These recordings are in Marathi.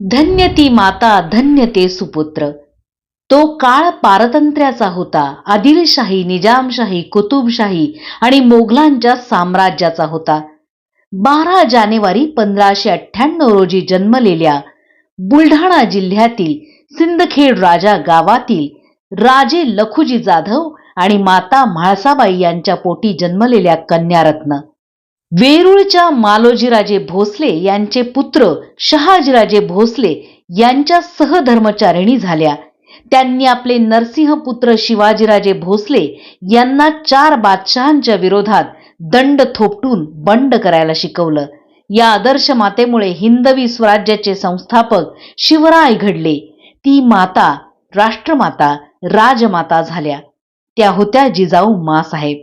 धन्य ती माता धन्य ते सुपुत्र. तो काळ पारतंत्र्याचा होता. आदिलशाही निजामशाही कुतुबशाही आणि मोघलांच्या साम्राज्याचा होता. बारा जानेवारी पंधराशे अठ्ठ्याण्णव रोजी जन्मलेल्या बुलढाणा जिल्ह्यातील सिंदखेड राजा गावातील राजे लखुजी जाधव आणि माता म्हाळसाबाई यांच्या पोटी जन्मलेल्या कन्यारत्न. वेरूळच्या मालोजीराजे भोसले यांचे पुत्र शहाजीराजे भोसले यांच्या सहधर्मचारिणी झाल्या. त्यांनी आपले नरसिंह पुत्र शिवाजीराजे भोसले यांना चार बादशहांच्या विरोधात दंड थोपटून बंड करायला शिकवलं. या आदर्श मातेमुळे हिंदवी स्वराज्याचे संस्थापक शिवराय घडले. ती माता राष्ट्रमाता राजमाता झाल्या. त्या होत्या जिजाऊ मासाहेब.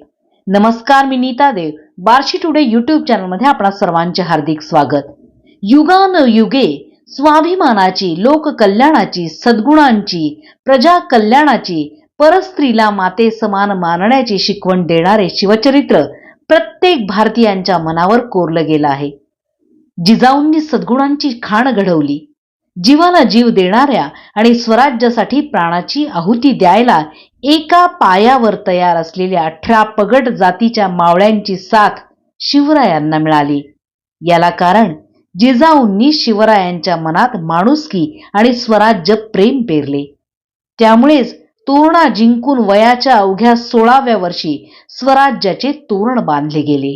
नमस्कार मी नीता देव. बार्शी टुडे युट्यूब चॅनलमध्ये आपणा सर्वांचे हार्दिक स्वागत. युगान युगे स्वाभिमानाची लोककल्याणाची सद्गुणांची प्रजा कल्याणाची परस्त्रीला माते समान मानण्याची शिकवण देणारे शिवचरित्र प्रत्येक भारतीयांच्या मनावर कोरलं गेलं आहे. जिजाऊंनी सद्गुणांची खाण घडवली. जीवाला जीव देणाऱ्या आणि स्वराज्यासाठी प्राणाची आहुती द्यायला एका पायावर तयार असलेल्या अठरा पगट जातीच्या मावळ्यांची साथ शिवरायांना मिळाली. याला कारण जिजाऊंनी शिवरायांच्या मनात माणुसकी आणि स्वराज्य प्रेम पेरले. त्यामुळेच तोरणा जिंकून वयाच्या अवघ्या सोळाव्या वर्षी स्वराज्याचे तोरण बांधले गेले.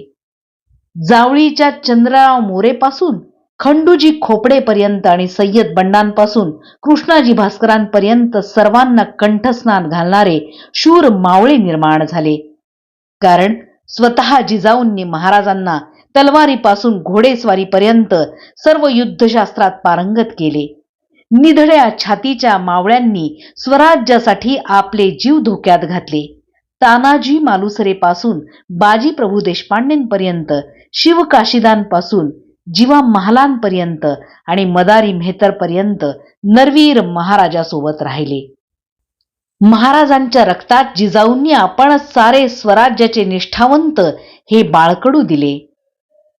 जावळीच्या चंद्रराव मोरेपासून खंडूजी खोपडेपर्यंत आणि सय्यद बंडांपासून कृष्णाजी भास्करांपर्यंत सर्वांना कंठस्नान घालणारे शूर मावळे निर्माण झाले. कारण स्वतः जिजाऊंनी महाराजांना तलवारीपासून घोडेस्वारीपर्यंत सर्व युद्धशास्त्रात पारंगत केले. निधड्या छातीच्या मावळ्यांनी स्वराज्यासाठी आपले जीव धोक्यात घातले. तानाजी मालुसरेपासून बाजीप्रभू देशपांडेंपर्यंत शिवकाशीदांपासून जीवा महालांपर्यंत आणि मदारी मेहतरपर्यंत नरवीर महाराजासोबत राहिले. महाराजांच्या रक्तात जिजाऊंनी आपण सारे स्वराज्याचे निष्ठावंत हे बाळकडू दिले.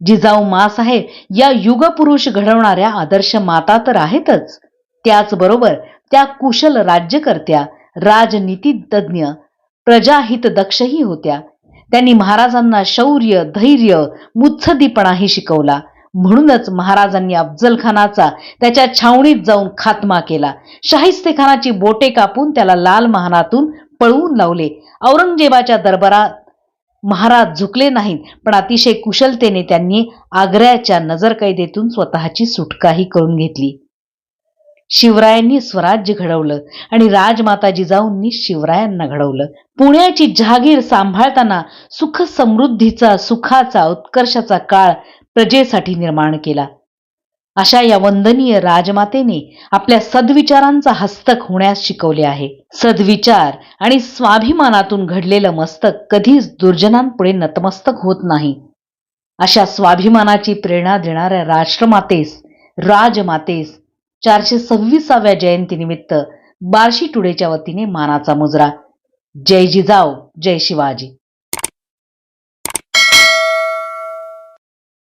जिजाऊ मासाहेब या युगपुरुष घडवणाऱ्या आदर्श माता तर आहेतच. त्याचबरोबर त्या कुशल राज्यकर्त्या राजनीतीतज्ञ प्रजाहित दक्षही होत्या. त्यांनी महाराजांना शौर्य धैर्य मुत्सदीपणाही शिकवला. म्हणूनच महाराजांनी अफजल खानाचा त्याच्या छावणीत जाऊन खात्मा केला. शाहिस्तेखानाची बोटे कापून त्याला लाल महानातून पळवून लावले. औरंगजेबाच्या दरबारात महाराज झुकले नाहीत पण अतिशय कुशलतेने त्यांनी आग्र्याच्या नजरकैदेतून स्वतःची सुटकाही करून घेतली. शिवरायांनी स्वराज्य घडवलं आणि राजमाता जिजाऊंनी शिवरायांना घडवलं. पुण्याची जहागीर सांभाळताना सुख समृद्धीचा सुखाचा उत्कर्षाचा काळ प्रजेसाठी निर्माण केला. अशा या वंदनीय राजमातेने आपल्या सद्विचारांचा हस्तक होण्यास शिकवले आहे. सद्विचार आणि स्वाभिमानातून घडलेलं मस्तक कधीच दुर्जनांपुढे नतमस्तक होत नाही. अशा स्वाभिमानाची प्रेरणा देणाऱ्या राष्ट्रमातेस राजमातेस चारशे सव्वीसाव्या जयंतीनिमित्त बार्शी टुडेच्या वतीने मानाचा मुजरा. जय जिजाऊ जय शिवाजी.